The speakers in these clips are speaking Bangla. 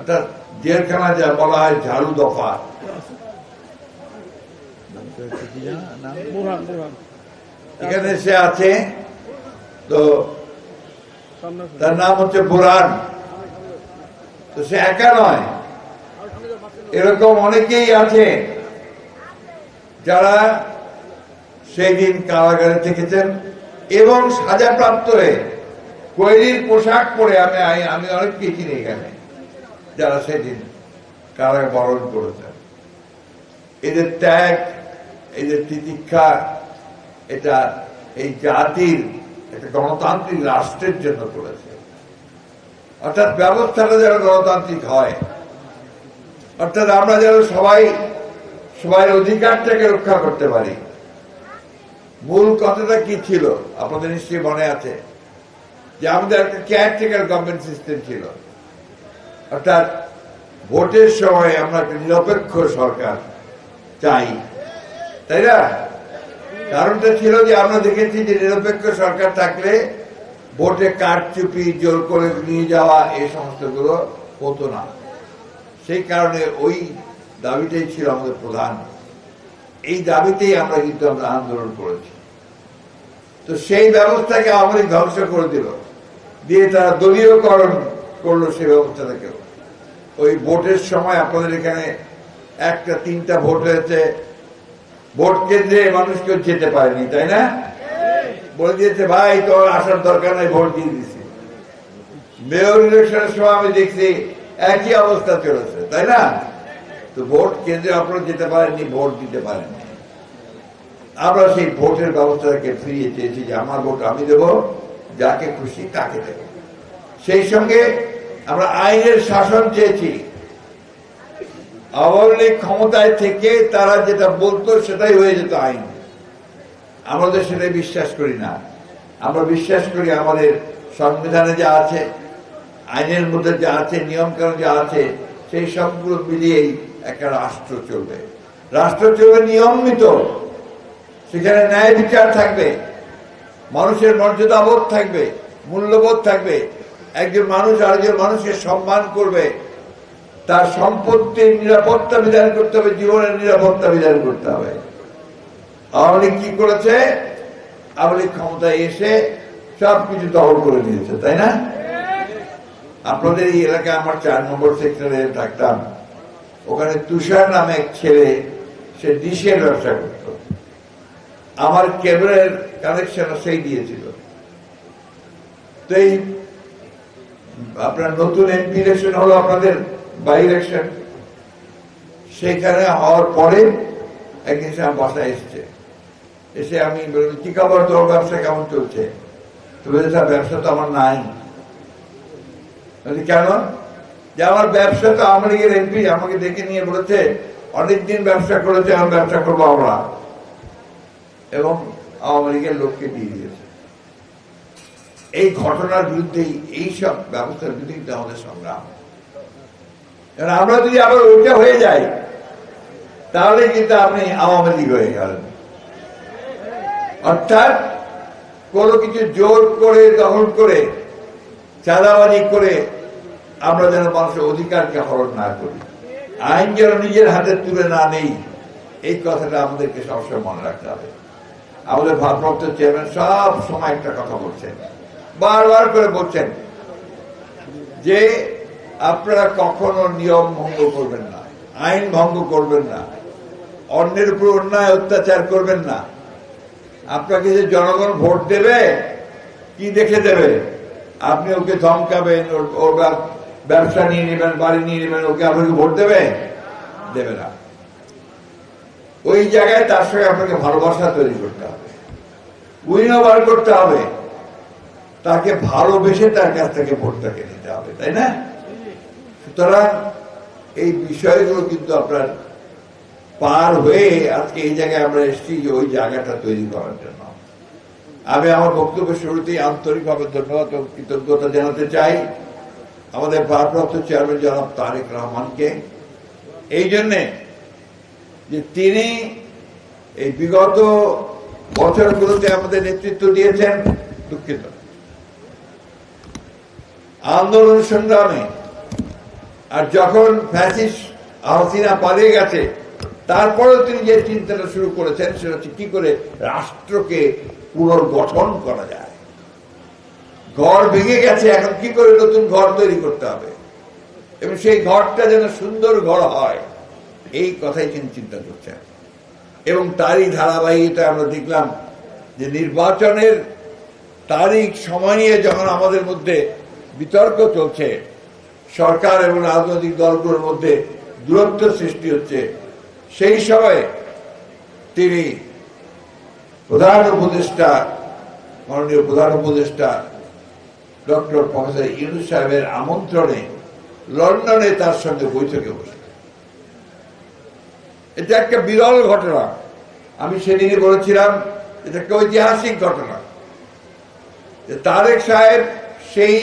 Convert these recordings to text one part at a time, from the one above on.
অর্থাৎ জেলখানা যা বলা হয় ঝাড়ু দফা। এখানে সে আছে তো তার নাম হচ্ছে বুরান তো সে একা নয়। এরকম অনেকেই আছে যারা সেই দিন কারাগারে থেকেছেন এবং সাজাপ্রাপ্ত হয়ে কৈরির পোশাক পরে আমি আমি অনেককে চিনি এখানে। যারা সেদিন কারাগার বরণ করেছেন এদের ত্যাগ, এদের তিতিক্ষা, এটা এই জাতির একটা গণতান্ত্রিক রাষ্ট্রের জন্য করেছে। অর্থাৎ ব্যবস্থাটা যেন গণতান্ত্রিক হয়। অর্থাৎ আমরা যেন সবাই সবাই অধিকারটাকে রক্ষা করতে পারি। মূল কথাটা কি ছিল? আপনাদের নিশ্চয়ই মনে আছে। যে আমাদের একটা কেয়ারটেকার গভর্নমেন্ট সিস্টেম ছিল। অর্থাৎ ভোটের সময় আমরা একটা নিরপেক্ষ সরকার চাই। তাই না? কারণটা ছিল যে আমরা দেখেছি যে নিরপেক্ষ সরকার থাকলে ভোটে কারচুপি জোর করে নিয়ে যাওয়া এই সমস্তগুলো হতো না। সেই কারণে ওই দাবিটাই ছিল আমাদের প্রধান। এই দাবিতেই আমরা কিন্তু আমরা আন্দোলন করেছি। তো সেই ব্যবস্থাকে আমাদের ধ্বংস করে দিল। দিয়ে তারা দলীয়করণ করল সেই ব্যবস্থাটাকেও। ওই ভোটের সময় আপনাদের এখানে একটা, তিনটা ভোট হয়েছে। ভোট কেন্দ্রে মানুষ কেউ যেতে পারেনি, তাই না? বলে দিয়েছে, ভাই, তোর আসার দরকার নাই, ভোট দিয়ে দিছি। মেয়র ইলেকশনের সময় আমি দেখছি একই অবস্থা চলেছে, তাই না? তো ভোট কেন্দ্রে আপনারা যেতে পারেননি, ভোট দিতে পারেননি। আমরা সেই ভোটের ব্যবস্থাকে ফিরিয়ে চেয়েছি যে, আমার ভোট আমি দেব, যাকে খুশি তাকে দেব। সেই সঙ্গে আমরা আইনের শাসন চেয়েছি। আওয়ামী লীগ ক্ষমতায় থেকে তারা যেটা বলতো সেটাই হয়ে যেত আইন। আমাদের সেটাই বিশ্বাস করি না। আমরা বিশ্বাস করি আমাদের সংবিধানে যা আছে, আইনের মধ্যে যা আছে, নিয়মকানুন যা আছে, সেই সবগুলো মিলিয়েই একটা রাষ্ট্র চলবে। রাষ্ট্র চলবে নিয়মিত। সেখানে ন্যায় বিচার থাকবে। মানুষের মর্যাদাবোধ থাকবে, মূল্যবোধ থাকবে। একজন মানুষ আরেকজন মানুষকে সম্মান করবে, তার সম্পত্তির নিরাপত্তা বিধান করতে হবে, জীবনের নিরাপত্তা বিধান করতে হবে। আওয়ামী লীগ কি করেছে? আওয়ামী লীগ ক্ষমতায় এসে সব কিছু দখল করে দিয়েছে তাই না? আপনাদের এই এলাকায় আমার চার নম্বর সেক্টরে থাকতাম ওখানে তুষার নামে এক ছেলে, সে ডিশের ব্যবসা করত। আমার কেবলের কানেকশন সেই দিয়েছিল। তো এই আপনার নতুন এমপি ইলেকশন হলো আপনাদের বাই ইলেকশন সেখানে হওয়ার পরে একদিন সে আমার বাসায় এসছে। এসে আমি বললাম কি খবর তোর ব্যবসা কেমন চলছে? তো বলছে "স্যার, ব্যবসা তো আমার নাই। কেন? যে আমার ব্যবসা তো আমার লীগের এমপি আমাকে ডেকে নিয়ে বলেছে অনেকদিন ব্যবসা করেছে আমার ব্যবসা করব আমরা। এবং আওয়ামী লীগের লোককে দিয়ে দিয়েছে। এই ঘটনার বিরুদ্ধেই এই সব ব্যবস্থার বিরুদ্ধে আমাদের সংগ্রাম। কারণ আমরা যদি আবার ওইটা হয়ে যাই, তাহলে কিন্তু আপনি আওয়ামী লীগ হয়ে গেলেন। অর্থাৎ কোনো কিছু জোর করে, দখল করে, চাঁদাবাজি করে আমরা যেন মানুষের অধিকারকে হরণ না করি। আইন যেন নিজের হাতে তুলে না নেই, এই কথাটা আমাদেরকে সবসময় মনে রাখতে হবে। আমাদের ভারপ্রাপ্ত চেয়ারম্যান সব সময় একটা কথা বলছেন। বারবার করে বলছেন যে আপনারা কখনো নিয়ম ভঙ্গ করবেন না, আইন ভঙ্গ করবেন না, অন্যের উপর অন্যায় অত্যাচার করবেন না। আপনাকে যে জনগণ ভোট দেবে, কি দেখে দেবে? আপনি ওকে ধমকাবেন, ওর- ব্যবসা নিয়ে নেবেন, বাড়ি নিয়ে নেবেন, ওকে আপনাকে ভোট দেবে? দেবে না। ওই জায়গায় তার সঙ্গে আপনাকে ভালোবাসা তৈরি করতে হবে। উইনো বার করতে হবে। তাকে ভালোবেসে তার কাছ থেকে ভোটটাকে নিতে হবে, তাই না? সুতরাং এই বিষয়গুলো কিন্তু আপনার পার হয়ে আজকে এই জায়গায় আমরা এসেছি যে ওই জায়গাটা তৈরি করার জন্য। আমি আমার বক্তব্য শুরুতেই আন্তরিকভাবে ধন্যবাদ এবং কৃতজ্ঞতা জানাতে চাই আমাদের ভারপ্রাপ্ত চেয়ারম্যান জনাব তারেক রহমানকে। এই জন্যে যে তিনি এই বিগত বছরগুলোতে আমাদের নেতৃত্ব দিয়েছেন, দুঃখিত। আন্দোলন সংগ্রামে। আর যখন ফ্যাসিস হাসিনা পালিয়ে গেছে, তারপরেও তিনি যে চিন্তাটা শুরু করেছেন, সেটা হচ্ছে কি করে রাষ্ট্রকে পুনর্গঠন করা যায়। ঘর ভেঙে গেছে, এখন কি করে নতুন ঘর তৈরি করতে হবে? এবং সেই ঘরটা যেন সুন্দর ঘর হয়, এই কথাই তিনি চিন্তা করছেন। এবং তারই ধারাবাহিকতা আমরা দেখলাম যে নির্বাচনের তারিখ সময় নিয়ে যখন আমাদের মধ্যে বিতর্ক চলছে। সরকার এবং রাজনৈতিক দলগুলোর মধ্যে দূরত্ব সৃষ্টি হচ্ছে। সেই সময়ে তিনি প্রধান উপদেষ্টা, মাননীয় প্রধান উপদেষ্টা ডক্টর প্রফেসর ইউনুস সাহেবের আমন্ত্রণে লন্ডনে তার সঙ্গে বৈঠকে বসে এটা একটা বিরল ঘটনা। আমি সেদিনই বলেছিলাম, এটা একটা ঐতিহাসিক ঘটনা। তারেক সাহেব সেই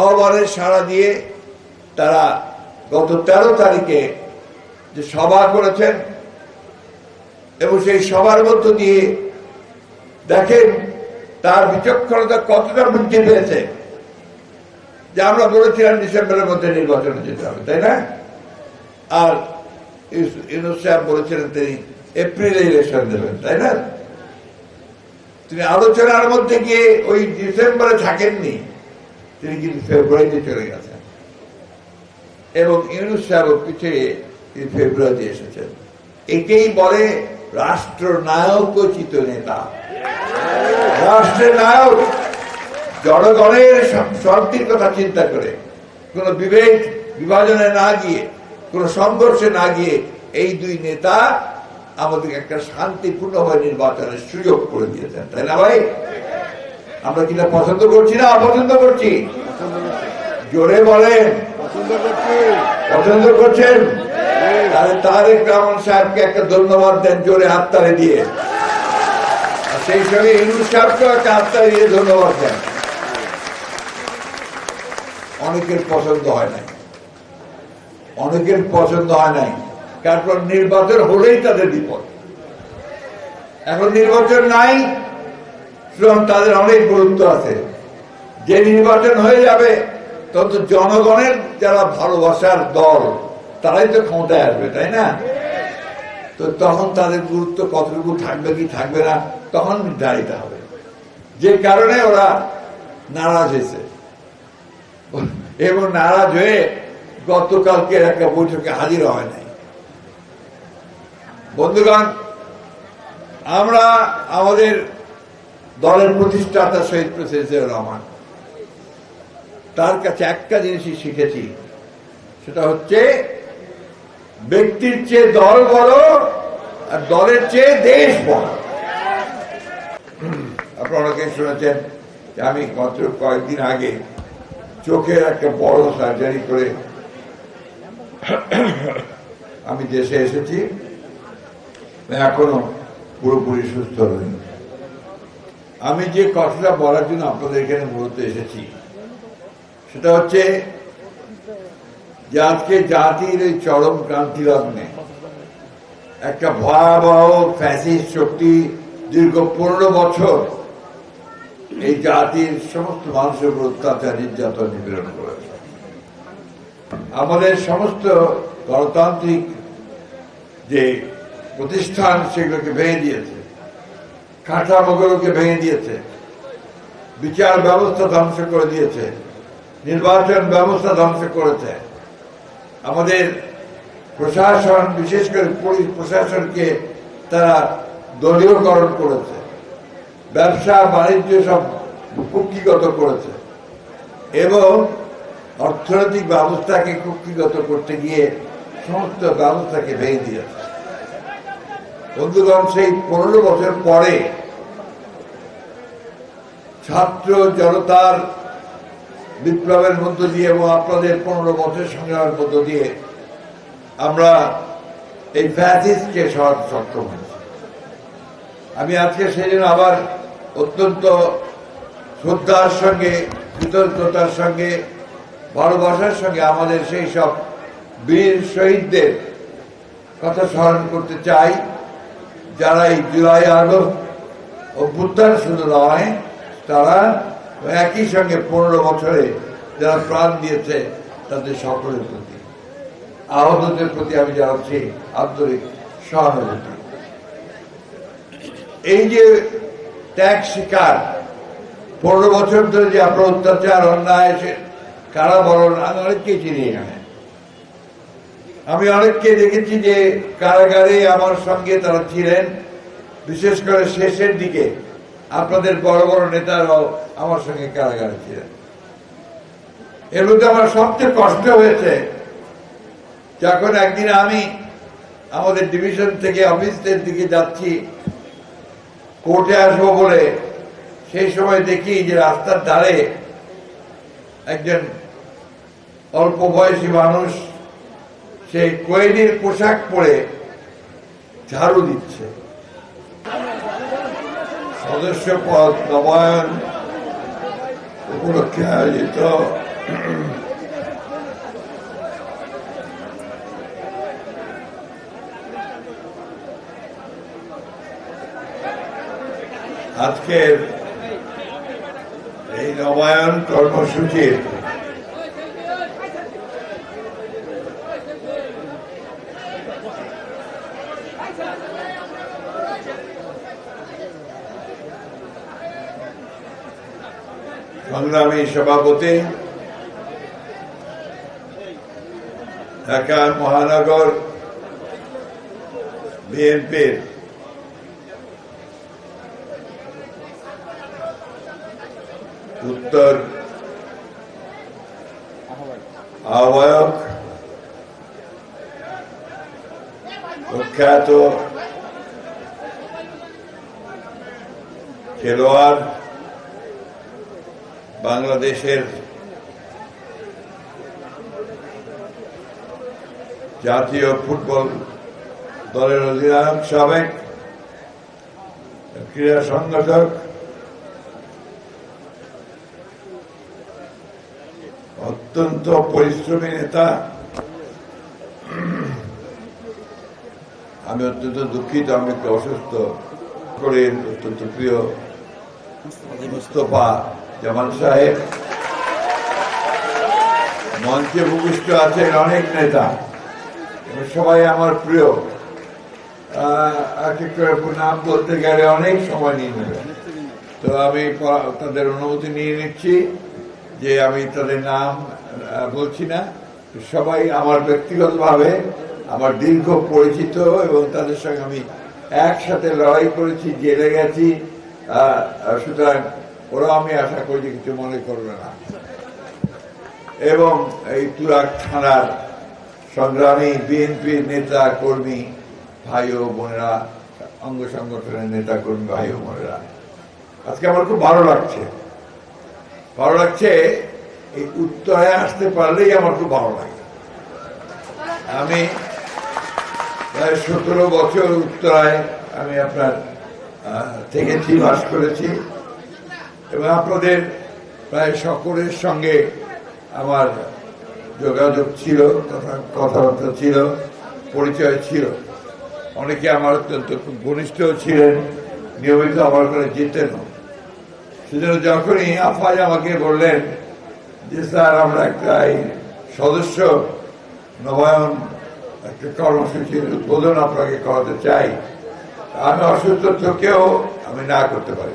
আহ্বানের সাড়া দিয়ে তারা গত তেরো তারিখে যে সভা করেছেন এবং সেই সভার মধ্য দিয়ে দেখেন তার বিচক্ষণতা কতটা বৃদ্ধি পেয়েছে। যে আমরা বলেছিলাম ডিসেম্বরের মধ্যে নির্বাচনে যেতে হবে, তাই না? আর ইউনুস সাহেব বলেছিলেন তিনি এপ্রিলে ইলেকশন দেবেন, তাই না? তিনি আলোচনার মধ্যে গিয়ে ওই ডিসেম্বরে থাকেননি। তিনি কিন্তু ফেব্রুয়ারিতে চলে গেছেন। এবং ইউনুস সাহেব পিছিয়ে তিনি ফেব্রুয়ারিতে এসেছেন। একেই বলে রাষ্ট্র নায়কোচিত নেতা। রাষ্ট্রের নায়ক জনগণের শান্তির কথা চিন্তা করে কোন বিবেক বিভাজনে না গিয়ে, কোন সংঘর্ষে না গিয়ে এই দুই নেতা আমাদের একটা শান্তিপূর্ণভাবে নির্বাচনের সুযোগ করে দিয়েছেন। তাই না ভাই? আমরা কিনা পছন্দ করছি না অপছন্দ করছি? জোরে বলেন। পছন্দ করছেন? তাহলে তারেক রহমান সাহেবকে একটা ধন্যবাদ দেন জোরে হাততালি দিয়ে। সেই সঙ্গে ইনুস সাহেবকেও একটা হাততালি দিয়ে ধন্যবাদ দেন। অনেকের পছন্দ হয় নাই। অনেকের পছন্দ হয় নাই। তারপর নির্বাচন হলেই তাদের বিপদ। এখন নির্বাচন নাই সুতরাং তাদের অনেক গুরুত্ব আছে। যে নির্বাচন হয়ে যাবে, তত জনগণের যারা ভালোবাসার দল, তারাই তো ক্ষমতায় আসবে, তাই না? তো তখন তাদের গুরুত্ব কতটুকু থাকবে কি থাকবে না, তখন নির্ধারিত হবে। যে কারণে ওরা নারাজ হয়েছে। এবং নারাজ হয়ে গতকালকে একটা বৈঠকে হাজির হয় নাই। বন্ধুগণ, আমরা আমাদের দলের প্রতিষ্ঠাতা শহীদ প্রেসিডেন্ট রহমান। তার কাছে একটা জিনিসই শিখেছি, সেটা হচ্ছে ব্যক্তির চেয়ে দল বড় আর দলের চেয়ে দেশ বড়। আপনারা অনেকে শুনেছেন যে আমি গত কয়েকদিন আগে চোখের একটা বড় সার্জারি করে আমি দেশে এসেছি এখনও পুরোপুরি সুস্থ হইনি আমি যে কথাটা বলার জন্য আপনাদের এখানে মূলত এসেছি, সেটা হচ্ছে যে আজকে জাতির এই চরম ক্রান্তি লগ্নে একটা ভয়াবহ ফ্যাসিস্ট শক্তি দীর্ঘ পনেরো বছর এই জাতির সমস্ত মানুষের উপর অত্যাচার, নির্যাতন, নিপীড়ন করেছে। আমাদের সমস্ত গণতান্ত্রিক যে প্রতিষ্ঠান, সেগুলোকে ভেঙে দিয়েছে। কাঠামোগুলোকে ভেঙে দিয়েছে। বিচার ব্যবস্থা ধ্বংস করে দিয়েছে। নির্বাচন ব্যবস্থা ধ্বংস করেছে। আমাদের প্রশাসন, বিশেষ করে পুলিশ প্রশাসনকে তারা দলীয়করণ করেছে। ব্যবসা, বাণিজ্য সব কুক্ষিগত করেছে। এবং অর্থনৈতিক ব্যবস্থাকে কুক্ষিগত করতে গিয়ে সমস্ত ব্যবস্থাকে ভেঙে দিয়েছে। বন্ধুগণ সেই পনেরো বছর পরে ছাত্র জনতার বিপ্লবের মধ্য দিয়ে এবং আপনাদের পনেরো বছর সংগ্রামের মধ্য দিয়ে আমরা এই ফ্যাসিস্টকে সরাতে সক্ষম হয়েছি। আমি আজকে সেই জন্য আবার অত্যন্ত শ্রদ্ধার সঙ্গে, কৃতজ্ঞতার সঙ্গে, ভালোবাসার সঙ্গে আমাদের সেই সব বীর শহীদদের কথা স্মরণ করতে চাই। যারা এই জুলাই আগস্ট অভ্যুত্থান শুধু নয়, তারা একই সঙ্গে পনেরো বছরে যারা প্রাণ দিয়েছে, তাদের সকলের প্রতি। আহতদের প্রতি আমি জানাচ্ছি আন্তরিক সহানুভূতি। এই যে ত্যাগ শিকার পনেরো বছর ধরে যে আপনার অত্যাচার, অন্যায় কারা বরণ আমি অনেককেই চিনি এখানে। আমি অনেককে দেখেছি যে কারাগারে আমার সঙ্গে তারা ছিলেন, বিশেষ করে শেষের দিকে আপনাদের বড় বড় নেতারাও আমার সঙ্গে কারাগারে ছিলেন। এর মধ্যে আমার সবচেয়ে কষ্ট হয়েছে, যখন একদিন আমি আমাদের ডিভিশন থেকে অফিসের দিকে যাচ্ছি, কোর্টে আসব বলে সেই সময় দেখি যে রাস্তার ধারে একজন অল্প বয়সী মানুষ সেই কোয়েডির পোশাক পরে ঝাড়ু দিচ্ছে। সদস্য পদ নবায়ন উপলক্ষে আয়োজিত। আজকের এই নবায়ন কর্মসূচির সংগ্রামী সভাপতি ঢাকা মহানগর বিএনপির উত্তর আহ্বায়ক প্রখ্যাত খেলোয়াড় বাংলাদেশের জাতীয় ফুটবল দলের অধিনায়ক সাবেক ক্রীড়া সংগঠক অত্যন্ত পরিশ্রমী নেতা আমি অত্যন্ত দুঃখিত, আমি একটু অসুস্থ। করে অত্যন্ত প্রিয় মুস্তফা জামান সাহেব। মঞ্চে ভূমিষ্ঠ আছেন অনেক নেতা। সবাই আমার প্রিয়। এক নাম বলতে গেলে অনেক সময় নিয়ে নেবে। তো আমি তাদের অনুমতি নিয়ে নিচ্ছি যে আমি তাদের নাম বলছি না। সবাই আমার ব্যক্তিগতভাবে আমার দীর্ঘ পরিচিত এবং তাদের সঙ্গে আমি একসাথে লড়াই করেছি, জেলে গেছি। সুতরাং ওরাও আমি আশা করি যে কিছু মনে করবে না। এবং এই তুরাক থানার সংগ্রামী বিএনপির নেতা কর্মী ভাই ও বোনেরা, অঙ্গ সংগঠনের নেতা কর্মী ভাই ও বোনেরা, আজকে আমার খুব ভালো লাগছে। ভালো লাগছে, এই উত্তরে আসতে পারলেই আমার খুব ভালো লাগে। আমি প্রায় সতেরো বছর উত্তরায় আমি আপনার থেকেছি বাস করেছি। এবং আপনাদের প্রায় সকলের সঙ্গে আমার যোগাযোগ ছিল, কথা কথাবার্তা ছিল, পরিচয় ছিল। অনেকে আমার অত্যন্ত খুব ঘনিষ্ঠ ছিলেন, নিয়মিত আমার করে যেতেনও সেজন্য যখনই আফাজ আমাকে বললেন যে, স্যার, আমরা একটা সদস্য নবায়ন একটা কর্মসূচির উদ্বোধন আপনাকে করাতে চাই। আমি অসুস্থ থেকেও আমি না করতে পারি।